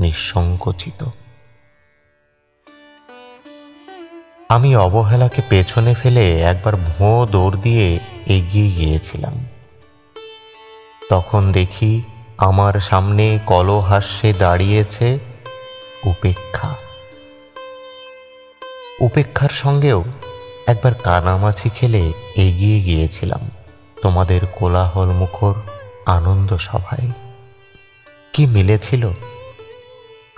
নিঃসংকোচিত। আমি অবহেলাকে পেছনে ফেলে একবার ভোঁ দৌড় দিয়ে এগিয়ে গিয়েছিলাম। তখন দেখি আমার সামনে কলহাস্যে দাঁড়িয়েছে উপেক্ষা। উপেক্ষার সঙ্গেও একবার কানামাছি খেলে এগিয়ে গিয়েছিলাম তোমাদের কোলাহল মুখর আনন্দ সভায়। কি মিলেছিল?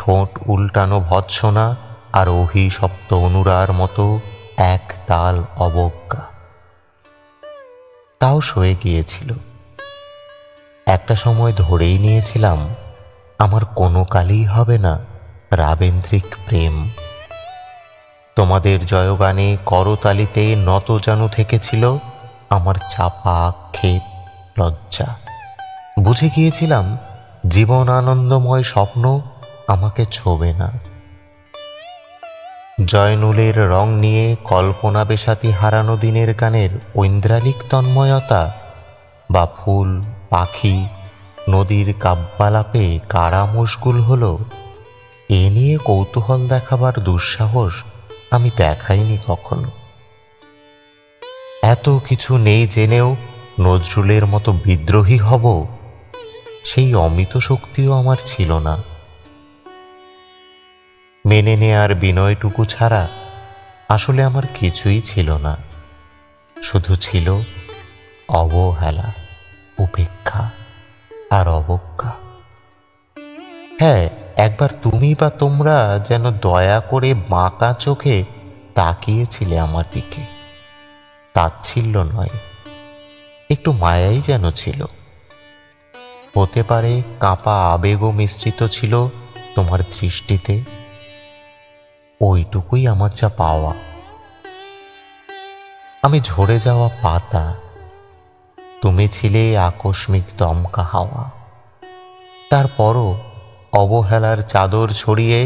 ঠোঁট উল্টানো ভৎসনা আর অভিশপ্ত অনুরার মতো এক তাল অবজ্ঞা। তাও সয়ে গিয়েছিল। একটা সময় ধরেই নিয়েছিলাম, আমার কোনো কালেই হবে না রাবেন্দ্রিক প্রেম। তোমাদের জয়গানে করতালিতে নত জানু থেকেছিল আমার চাপা আক্ষেপ লজ্জা। বুঝে গিয়েছিলাম জীবন আনন্দময় স্বপ্ন আমাকে ছোবে না। জয়নুলের রং নিয়ে কল্পনা বেশাতি হারানো দিনের গানের ঐন্দ্রালিক তন্ময়তা বা ফুল, পাখি, নদীর কাব্যালাপে কারা মশগুল হলো, এ নিয়ে কৌতূহল দেখাবার দুঃসাহস আমি দেখাইনি কখনো। এত কিছু নেই জেনেও নজরুলের মতো বিদ্রোহী হব, সেই অমিত শক্তিও আমার ছিল না। মেনে নেয়ার বিনয়টুকু ছাড়া আসলে আমার কিছুই ছিল না। শুধু ছিল অবহেলা, উপেক্ষা আর অবজ্ঞা। হ্যাঁ একবার তুমি বা তোমরা যেন দয়া করে বাঁকা চোখে তাকিয়েছিলে আমার দিকে। তাচ্ছিল্য নয়, একটু মায়াই যেন ছিল। হতে পারে কাঁপা আবেগও মিশ্রিত ছিল তোমার দৃষ্টিতে। ওইটুকুই আমার যা পাওয়া। আমি ঝরে যাওয়া পাতা, তুমি ছিলে আকস্মিক দমকা হাওয়া। তারপরও অবহেলার চাদর ছড়িয়ে,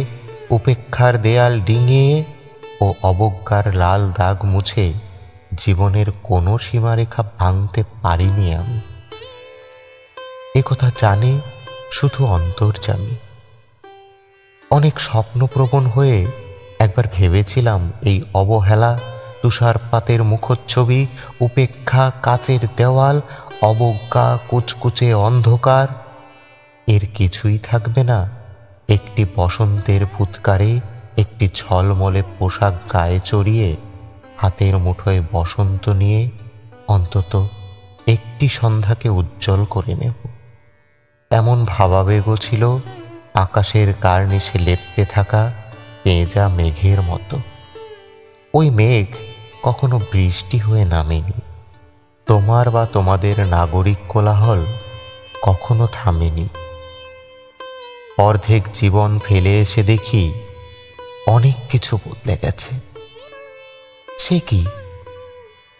উপেক্ষার দেয়াল ডিঙিয়ে ও অবজ্ঞার লাল দাগ মুছে জীবনের কোনো সীমারেখা ভাঙতে পারিনি আমি। একথা জানে শুধু অন্তর্জামী অনেক স্বপ্নপ্রবণ হয়ে একবার ভেবেছিলাম এই অবহেলা, তুষারপাতের মুখচ্ছবি, উপেক্ষা কাচের দেওয়াল, অবজ্ঞা কুচকুচে অন্ধকার। এর কিছুই থাকবে না। একটি বসন্তের ফুৎকারে একটি ছলমলে পোশাক গায়ে চড়িয়ে, হাতের মুঠোয় বসন্ত নিয়ে অন্তত একটি সন্ধ্যাকে উজ্জ্বল করে নেব। এমন ভাবাবেগও ছিল, আকাশের কার্নিশে লেপ্টে থাকা পেঁজা মেঘের মতো। ওই মেঘ কখনো বৃষ্টি হয়ে নামেনি। তোমার বা তোমাদের নাগরিক কোলাহল কখনো থামেনি। অর্ধেক জীবন ফেলে এসে দেখি অনেক কিছু বদলে গেছে। সে কি?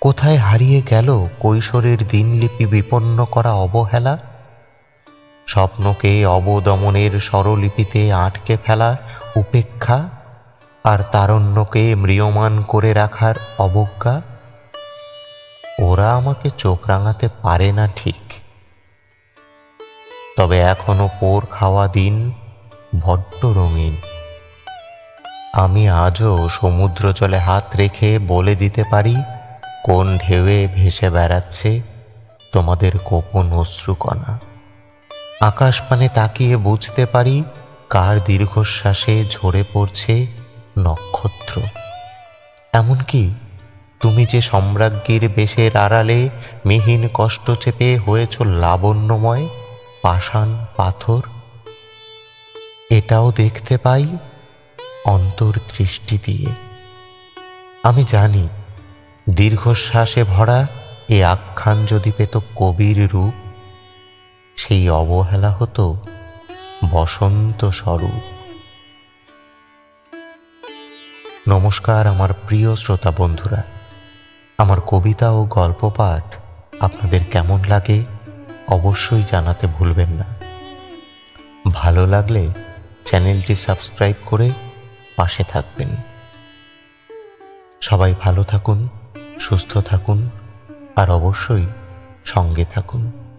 কোথায় হারিয়ে গেল কৈশোরের দিনলিপি বিপন্ন করা অবহেলা? স্বপ্নকে অবদমনের স্বরলিপিতে আটকে ফেলা উপেক্ষা আর তারণ্যকে ম্রিয়মান করে রাখার অবজ্ঞা? ওরা আমাকে চোখ রাঙাতে পারে না ঠিক। তবে এখনও পোর খাওয়া দিন বড্ড রঙিন। আমি আজও সমুদ্র জলে হাত রেখে বলে দিতে পারি, কোন ঢেউয়ে ভেসে বেড়াচ্ছে তোমাদের গোপন অশ্রুকণা। আকাশ পানে তাকিয়ে বুঝতে পারি কার দীর্ঘশ্বাসে ঝরে পড়ছে নক্ষত্র। এমনকি তুমি যে সম্রাজ্ঞীর বেশের আড়ালে মিহিন কষ্ট চেপে হয়েছ লাবণ্যময় পাষাণ পাথর, এটাও দেখতে পাই অন্তর্দৃষ্টি দিয়ে। আমি জানি দীর্ঘশ্বাসে ভরা এ আখ্যান যদি পেত কবির রূপ সেই অবহেলা হতো বসন্ত স্বরূপ। নমস্কার আমার প্রিয় শ্রোতা বন্ধুরা। আমার কবিতা ও গল্প পাঠ আপনাদের কেমন লাগে অবশ্যই জানাতে ভুলবেন না। ভালো লাগলে চ্যানেলটি সাবস্ক্রাইব করে পাশে থাকবেন। সবাই ভালো থাকুন, সুস্থ থাকুন, আর অবশ্যই সঙ্গে থাকুন।